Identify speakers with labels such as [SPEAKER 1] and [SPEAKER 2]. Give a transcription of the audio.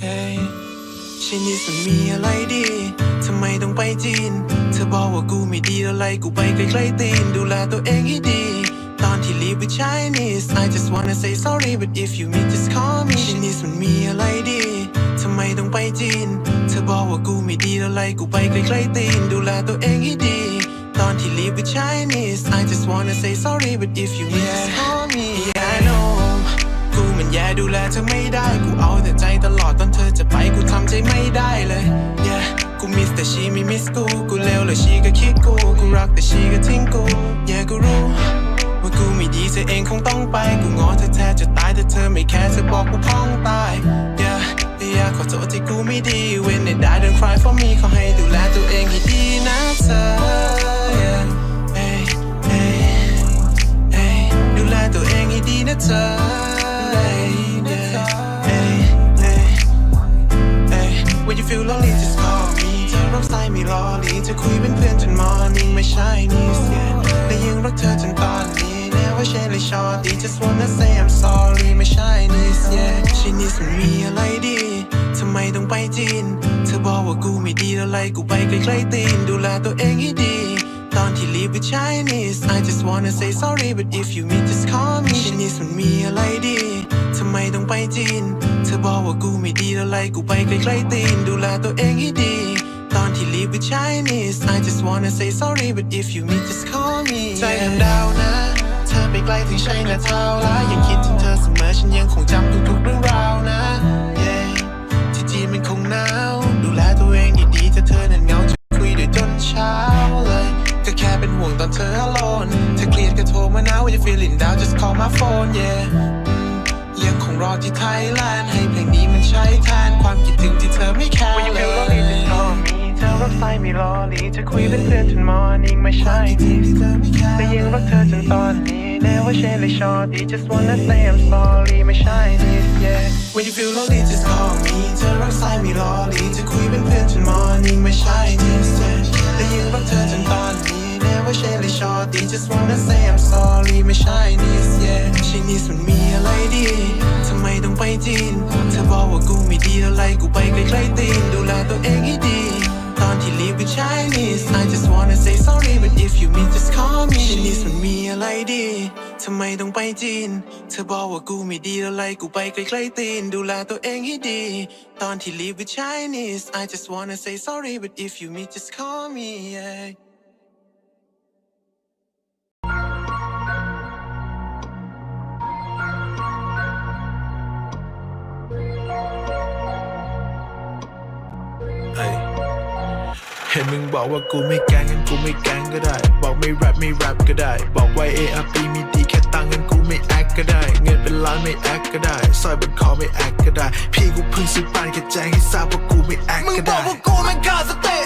[SPEAKER 1] ชินิสมันมีอะไรดีทำไมต้องไปจีน เธอบอกว่ากูไม่ดีอะไรกูไปใกล้ๆตีน ดูแลตัวเองให้ดี ตอนที่ leave with Chinese I just wanna say sorry but if you meet just call me ชินิสมันมีอะไรดีทำไมต้องไปจีน เธอบอกว่ากูไม่ดีอะไรกูไปใกล้ๆตีน ดูแลตัวเองให้ดี ตอนที่ leave with Chinese I just wanna say sorry but if you meet just call me yeah I know กูมันแย่ดูแลเธอไม่ได้กูเอาแต่ใจตลอด ใจไม่ได้เลย yeah กูมิสแต่ชีไม่มิสกู กูเลวแล้วชีก็คิดกู กูรักแต่ชีก็ทิ้งกู yeah กูรู้ว่ากูไม่ดีเธอเองคงต้องไป กูงอเธอแทบจะตายแต่เธอไม่แคร์เธอบอกกูพ้องตาย yeah yeah ขอโทษที่กูไม่ดี when they die don't cry for me ขอให้ดูแลตัวเองให้ดีนะเธอ yeah hey hey hey ดูแลตัวเองให้ดีนะเธอ feel lonely just call me เธอรักสายไม่รอลีจะคุยเป็นเพื่อนจนมอนิ่งไม่ใช่นี่เสียและยังรักเธอจนตอนนี้ never change เลย shorty just wanna say I'm sorry ไม่ใช่นี่เสียชินิสมันมีอะไรดีทำไมต้องไปจีน เธอบอกว่ากูไม่ดีอะไรกูไปใกล้ๆตีน ดูแลตัวเองให้ดี ตอนที่ leave with Chinese I just wanna say sorry but if you meet just call me ชินิสมันมีอะไรดี ทำไมต้องไปจีน เธอบอกว่ากูไม่ดีอะไรกูไปใกล้ๆตีน ดูแลตัวเองให้ดี ตอนที่ leave with Chinese I just wanna say sorry but if you meet just call me ใจทำดาวนะ เธอไปไกลถึงใช่นะเท่าละยังคิดถึงเธอ อ you feeling down just call my phone yeah อืมยังคงรอที่ไทยแลนด์ให้เพลงนี้มันใช้แทนความคิดถึงที่เธอไม่แคร์เลยเธอรักใครไม่รอลีจะคุยเป็นเพื่อนจน morning ไม่ใช่ที่เธอไม่แคร์แต่ยังรักเธอจนตอนนี้ Never change เลย shorty just wanna say I'm sorry ไม่ใช่นี่ yeah When you feel lonely just call me เธอรักใครไม่รอลีจะคุยเป็นเพื่อนจน morning ไม่ใช่ที่ yeah แต่ยังรักเธอจนตอนนี้ Never change เลย shorty just wanna say I'm sorry ไม่ใช่นี่ yeah ชินิสมันมีอะไรดีทำไมต้องไปจีนเธอบอกว่ากูไม่ดีอะไรกูไปใกล้ๆตีนดูแลตัวเองให้ดี ตอนที่ leave with Chinese I just wanna say sorry but if you meet just call me ชินิสมันมีอะไรดีทำไมต้องไปจีน เธอบอกว่ากูไม่ดีอะไรกูไปใกล้ๆตีนดูแลตัวเองให้ดี ตอนที่ leave with Chinese I just wanna say sorry but if you meet just call me yeah
[SPEAKER 2] เห็นมึงบอกว่ากูไม่แกงงั้นกูไม่แกงก็ได้ บอกไม่แรปไม่แรปก็ได้ บอกว่า ARP มีดีแค่ตังค์งั้นกูไม่แอคก็ได้ เงินเป็นล้านไม่แอคก็ได้สร้อยบนคอไม่แอคก็ได้ พี่กูเพิ่งซื้อบ้านแค่แจ้งให้ทราบว่ากูไม่แอค
[SPEAKER 3] มึง
[SPEAKER 2] ก็
[SPEAKER 3] บอ
[SPEAKER 2] ได้
[SPEAKER 3] กว่ากูม่งขาดสติ